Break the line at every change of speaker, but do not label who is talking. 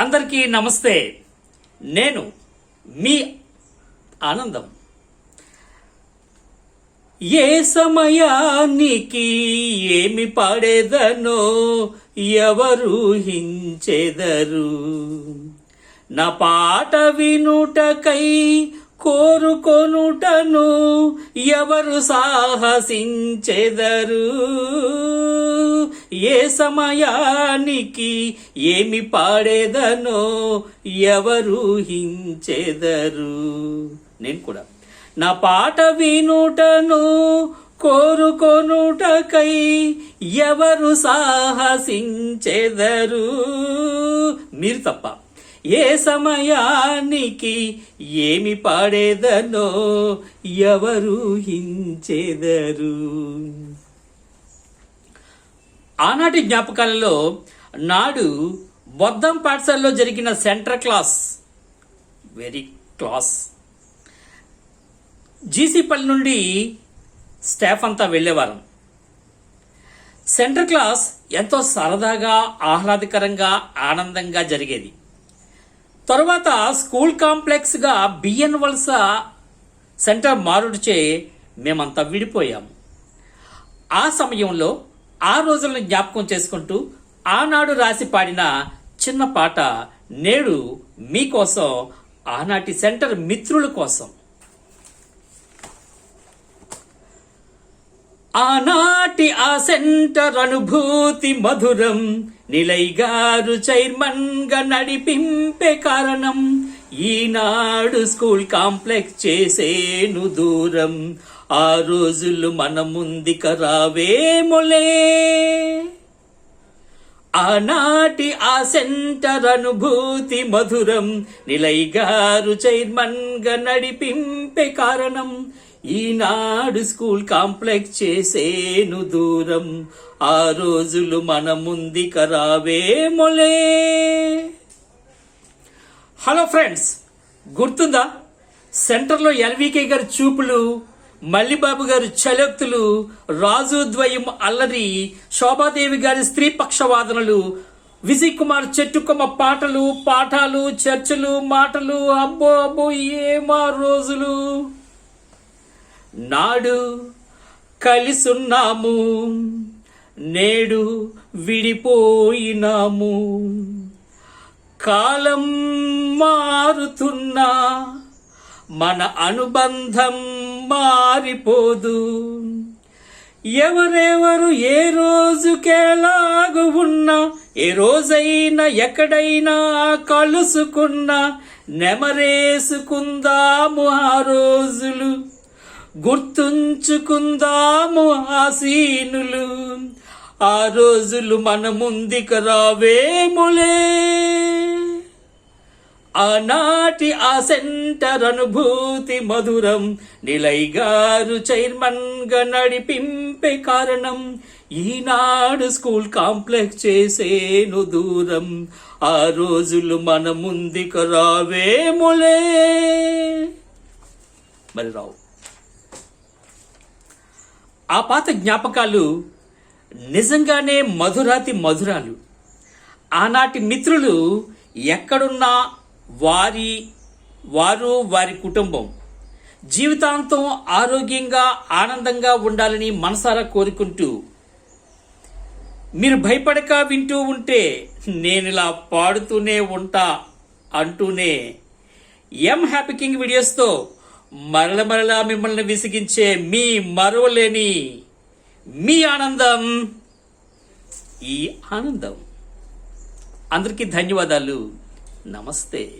అందరికీ నమస్తే. నేను మీ ఆనందం. ఏ సమయానికి ఏమి పాడేదనో ఎవరు హించెదరు. నా పాట వినుటకై కోరుకొనుటను ఎవరు సాహసించెదరు? ఏ సమయానికి ఏమి పాడేదనో ఎవరు హించెదరు నేను కూడా. నా పాట వినుటను కోరుకొనుటకై ఎవరు సాహసించెదరు? మీరు తప్ప. ఏ సమయానికి ఏమి పాడేదనో ఎవరు హించెదరు ఆనాటి జ్ఞాపకాలలో నాడు బొద్దం పాఠశాలలో జరిగిన సెంటర్ క్లాస్ వెరీ క్లాస్. జీసీపల్లి నుండి స్టాఫ్ అంతా వెళ్ళేవారం. సెంటర్ క్లాస్ ఎంతో సరదాగా ఆహ్లాదకరంగా ఆనందంగా జరిగేది. తరువాత స్కూల్ కాంప్లెక్స్గా బిఎన్ వలస సెంటర్ మారుడిచే మేమంతా విడిపోయాము ఆ సమయంలో ఆ రోజులను జ్ఞాపకం చేసుకుంటూ ఆనాడు రాసి పాడిన చిన్న పాట నేడు మీకోసం ఆనాటి సెంటర్ మిత్రుల కోసం. ఆనాటి ఆ సెంటర్ అనుభూతి మధురం నిలై గారు చైర్మన్గా నడిపింపే కారణం ఈనాడు స్కూల్ కాంప్లెక్స్ చేసేను దూరం. ఆ రోజులు మన ముందిక రావేములే. ఆనాటి ఆ సెంటర్ అనుభూతి మధురం. నిలై గారు చైర్మన్గా నడిపింపే కారణం ఈనాడు స్కూల్ కాంప్లెక్స్ చేసేను దూరం. ఆ రోజులు మన ముందిక రావేమోలే. హలో ఫ్రెండ్స్ గుర్తుందా? సెంటర్లో ఎల్వికే గారి చూపులు మల్లిబాబు గారు చలోక్తులు రాజు ద్వయం అల్లరి శోభాదేవి గారి స్త్రీ పక్షవాదనలు విజయ్ కుమార్ చెట్టుకొమ్మ పాటలు పాఠాలు చర్చలు మాటలు అబ్బో అబ్బో ఏమా రోజులు? నాడు కలిసున్నాము నేడు విడిపోయినాము. కాలం మారుతున్నా మన అనుబంధం మారిపోదు. ఎవరెవరు ఏ రోజుకెలాగు ఉన్నా ఏ రోజైనా ఎక్కడైనా కలుసుకున్నా నెమరేసుకుందాము ఆ రోజులు. గుర్తుంచుకుందాము ఆసీనులు. ఆ రోజులు మన ముందుకు రావేములే. ఆనాటి ఆ సెంటర్ అనుభూతి మధురం నిలయ్ గారు చైర్మన్గా నడిపింపే కారణం ఈనాడు స్కూల్ కాంప్లెక్స్ చేసేను దూరం ఆ రోజులు మన ముందుకు రావేములే. మరి రావు. ఆ పాత జ్ఞాపకాలు నిజంగానే మధురాతి మధురాలు. ఆనాటి మిత్రులు ఎక్కడున్నా వారి వారు వారి కుటుంబం. జీవితాంతం ఆరోగ్యంగా ఆనందంగా ఉండాలని మనసారా కోరుకుంటూ మీరు భయపడక వింటూ ఉంటే నేను ఇలా పాడుతూనే ఉంటా అంటూనే ఎం హ్యాపీ కింగ్ వీడియోస్తో మరల మరలా మిమ్మల్ని విసిగించే మీ మరవలేని మీ ఆనందం ఈ ఆనందం. అందరికీ ధన్యవాదాలు. నమస్తే.